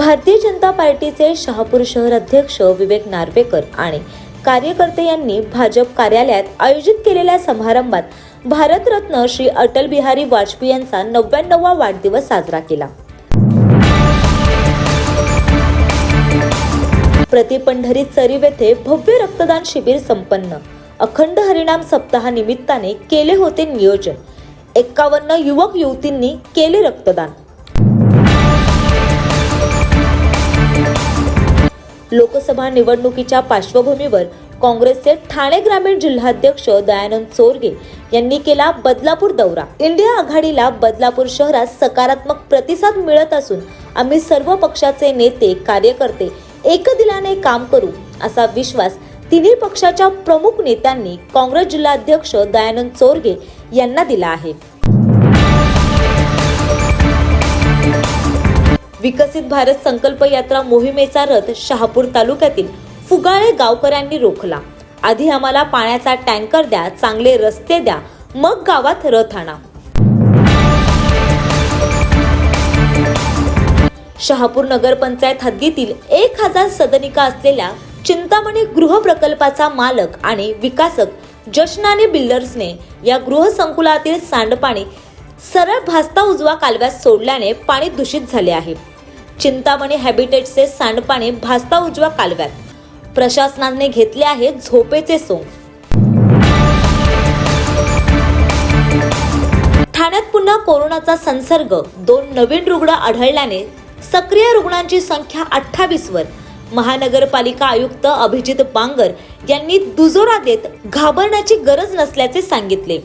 भारतीय जनता पार्टीचे शहापूर शहर अध्यक्ष विवेक नार्वेकर आणि कार्यकर्ते यांनी भाजप कार्यालयात आयोजित केलेल्या समारंभात भारतरत्न श्री अटल बिहारी वाजपेयी यांचा नव्याण्णवा वाढदिवस साजरा केला. प्रतिपंढरी चरीव येथे भव्य रक्तदान शिबिर संपन्न. अखंड हरिणाम सप्ताहानिमित्ताने केले होते नियोजन. एक्कावन्न युवक युवतींनी केले रक्तदान. लोकसभा निवडणुकीच्या पार्श्वभूमीवर काँग्रेसचे ठाणे ग्रामीण जिल्हाध्यक्ष दयानंद चोरगे यांनी केला बदलापूर दौरा. इंडिया आघाडीला बदलापूर शहरात सकारात्मक प्रतिसाद मिळत असून आम्ही सर्व पक्षाचे नेते कार्यकर्ते एकदिलाने काम करू असा विश्वास तिन्ही पक्षाच्या प्रमुख नेत्यांनी काँग्रेस जिल्हाध्यक्ष दयानंद चोरगे यांना दिला आहे. विकसित भारत संकल्प यात्रा मोहिमेचा रथ शहापूर तालुक्यातील फुगाळे गावकऱ्यांनी रोखला. आधी आम्हाला पाण्याचा टँकर द्या चांगले रस्ते द्या मग गावात रथ आणा. शहापूर नगरपंचायत हद्दीतील एक हजार सदनिका असलेल्या चिंतामणी गृह प्रकल्पाचा मालक आणि विकासक जशनाने बिल्डर्सने या गृहसंकुलातील सांडपाणी सरळ भास्ता उजवा कालव्यात सोडल्याने पाणी दूषित झाले आहे. चिंतामणी हॅबिटेटचे सांडपाणी भासता उजवा कालव्यात. प्रशासनाने घेतले आहे झोपेचे सोंग. ठाण्यात पुन्हा कोरोनाचा संसर्ग. दोन नवीन रुग्ण आढळल्याने सक्रिय रुग्णांची संख्या अठ्ठावीस वर महानगरपालिका आयुक्त अभिजित बांगर यांनी दुजोरा देत घाबरण्याची गरज नसल्याचे सांगितले.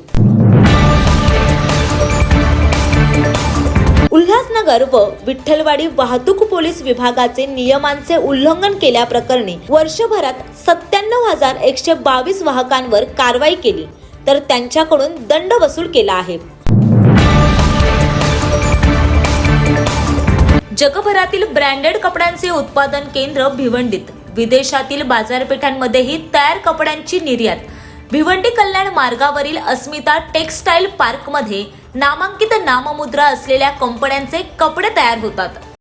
उल्हासनगर व विठ्ठलवाडी वाहतूक पोलीस विभागाचे नियमांचे उल्लंघन केल्याप्रकरणी वर्षभरात सत्त्याण्णव हजार एकशे बावीस वाहकांवर कारवाई केली तर त्यांच्याकडून दंड वसूल केला आहे. जगभरातील ब्रँडेड कपड्यांचे उत्पादन केंद्र भिवंडीत विदेशातील बाजारपेठांमध्येही तयार कपड्यांची निर्यात भिवंडी कल्याण मार्गावरील अस्मिता टेक्स्टाईल पार्कमध्ये नामांकित नाममुद्रा असलेल्या कंपन्यांचे कपडे तयार होतात.